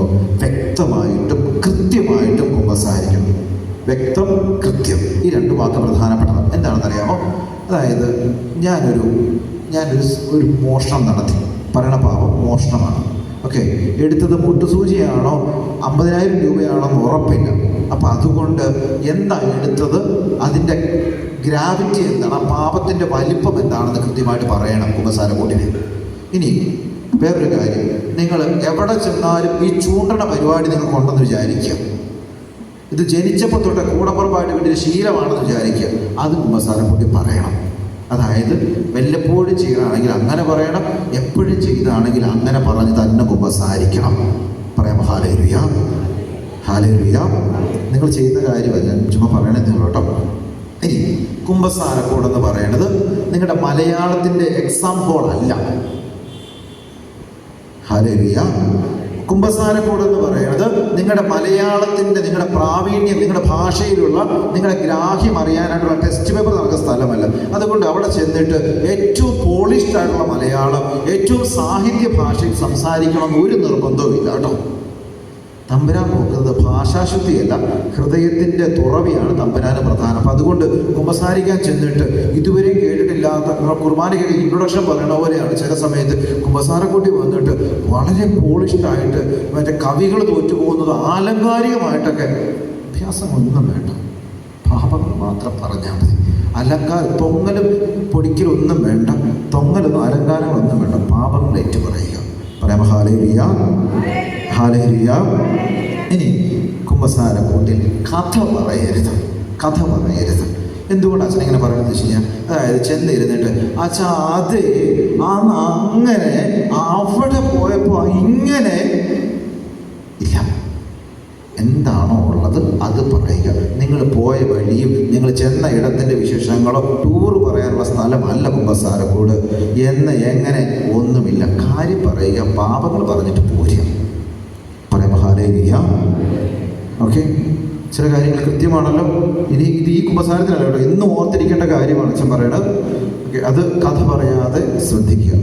ചെയ്യുമ്പോൾ വ്യക്തമായിട്ടും കൃത്യമായിട്ടും കുമ്പസാരിക്കും. വ്യക്തം കൃത്യം. ഈ രണ്ട് വാക്ക് പ്രധാനപ്പെട്ടതാണ്. എന്താണെന്നറിയാമോ? അതായത് ഞാനൊരു ഞാനൊരു ഒരു മോഷണം നടത്തി. പറയണ പാപം മോഷണമാണ്. ഓക്കെ. എടുത്തത് മുട്ടുസൂചിയാണോ? അമ്പതിനായിരം രൂപയാണോ എന്ന് ഉറപ്പില്ല. അപ്പം അതുകൊണ്ട് എന്താ എടുത്തത്? അതിന്റെ ഗ്രാവിറ്റി എന്താണ്? ആ പാപത്തിന്റെ വലിപ്പം എന്താണെന്ന് കൃത്യമായിട്ട് പറയണം കുമ്പസാര കൂട്ടിന് ഇനി വേറൊരു കാര്യം. നിങ്ങൾ എവിടെ ചെന്നാലും ഈ ചൂണ്ടണ പരിപാടി നിങ്ങൾ കൊണ്ടെന്ന് വിചാരിക്കുക ഇത് ജനിച്ചപ്പോൾ തൊട്ട് കൂടപ്പുറപ്പായിട്ട് ഒരു ശീലമാണെന്ന് വിചാരിക്കുക അത് കുമ്പസാരം കൂടി പറയണം. അതായത് വല്ലപ്പോഴും ചെയ്യണമെങ്കിൽ അങ്ങനെ പറയണം. എപ്പോഴും ചെയ്താണെങ്കിൽ അങ്ങനെ പറഞ്ഞ് തന്നെ കുമ്പസാരിക്കണം പറയാം ഹാലേരുയ ഹാലേരുയ നിങ്ങൾ ചെയ്യുന്ന കാര്യമല്ല. ചുമ്മാ പറയണേ നിങ്ങൾ കേട്ടോ. ഇനി കുമ്പസാരക്കൂടെന്ന് പറയണത് നിങ്ങളുടെ മലയാളത്തിന്റെ എക്സാം ഹോൾ അല്ല. ഹലേലിയ കുംഭസാരക്കൂട് എന്ന് പറയുന്നത് നിങ്ങളുടെ മലയാളത്തിന്റെ നിങ്ങളുടെ പ്രാവീണ്യം നിങ്ങളുടെ ഭാഷയിലുള്ള നിങ്ങളുടെ ഗ്രാഹ്യം അറിയാനായിട്ടുള്ള ടെസ്റ്റ് പേപ്പർ നടക്കുന്ന സ്ഥലമല്ല. അതുകൊണ്ട് അവിടെ ചെന്നിട്ട് ഏറ്റവും പോളിഷ്ഡ് ആയിട്ടുള്ള മലയാളം ഏറ്റവും സാഹിത്യ ഭാഷയിൽ സംസാരിക്കണം ഒരു നിർബന്ധവും ഇല്ല കേട്ടോ. തമ്പുരാൻ നോക്കുന്നത് ഭാഷാശുദ്ധിയല്ല ഹൃദയത്തിന്റെ തുറവിയാണ് തമ്പുരാന് പ്രധാനം. അപ്പം അതുകൊണ്ട് കുമ്പസാരിക്കാൻ ചെന്നിട്ട് ഇതുവരെയും കേട്ടിട്ടില്ലാത്ത കുർബാനയ്ക്ക് ഇൻട്രൊഡക്ഷൻ പറയണ പോലെയാണ് ചില സമയത്ത് കുമ്പസാരക്കുട്ടി വന്നിട്ട് വളരെ പോളിഷ്ഡായിട്ട് മറ്റേ കവികൾ തോറ്റുപോകുന്നത് ആലങ്കാരികമായിട്ടൊക്കെ അഭ്യാസമൊന്നും വേണ്ട. പാപങ്ങൾ മാത്രം പറഞ്ഞാൽ മതി. അലങ്കാര തൊങ്ങലും പൊടിക്കലൊന്നും വേണ്ട. തൊങ്ങലൊന്നും അലങ്കാരങ്ങളൊന്നും വേണ്ട. പാപങ്ങൾ ഏറ്റു പറയുക പറയാം ഹാലേലിയ. ഇനി കുമ്പസാര കൂട്ടിൽ കഥ പറയരുത്. കഥ പറയരുത്. എന്തുകൊണ്ട് അച്ഛൻ ഇങ്ങനെ പറയുന്നത് വെച്ച് കഴിഞ്ഞാൽ അതായത് ചെന്നിരുന്നിട്ട് അച്ഛാ അത് ആ അങ്ങനെ അവിടെ പോയപ്പോൾ ഇങ്ങനെ ഇല്ല. എന്താണോ ഉള്ളത് അത് പറയുക. നിങ്ങൾ പോയ വഴിയും നിങ്ങൾ ചെന്ന ഇടത്തിന്റെ വിശേഷങ്ങളോ ടൂർ പറയാനുള്ള സ്ഥലമല്ല കുമ്പസാരക്കൂട്. എന്ന് എങ്ങനെ ഒന്നുമില്ല. കാര്യം പറയുക പാപങ്ങൾ പറഞ്ഞിട്ട് പോരുക. ഹാലേലിയ ഓക്കെ ചില കാര്യങ്ങൾ കൃത്യമാണല്ലോ. ഇനി ഇത് ഈ കുമ്പസാരത്തിലല്ല കേട്ടോ. എന്നും ഓർത്തിരിക്കേണ്ട കാര്യമാണ് അച്ഛൻ പറയണത്. അത് കഥ പറയാതെ ശ്രദ്ധിക്കുക.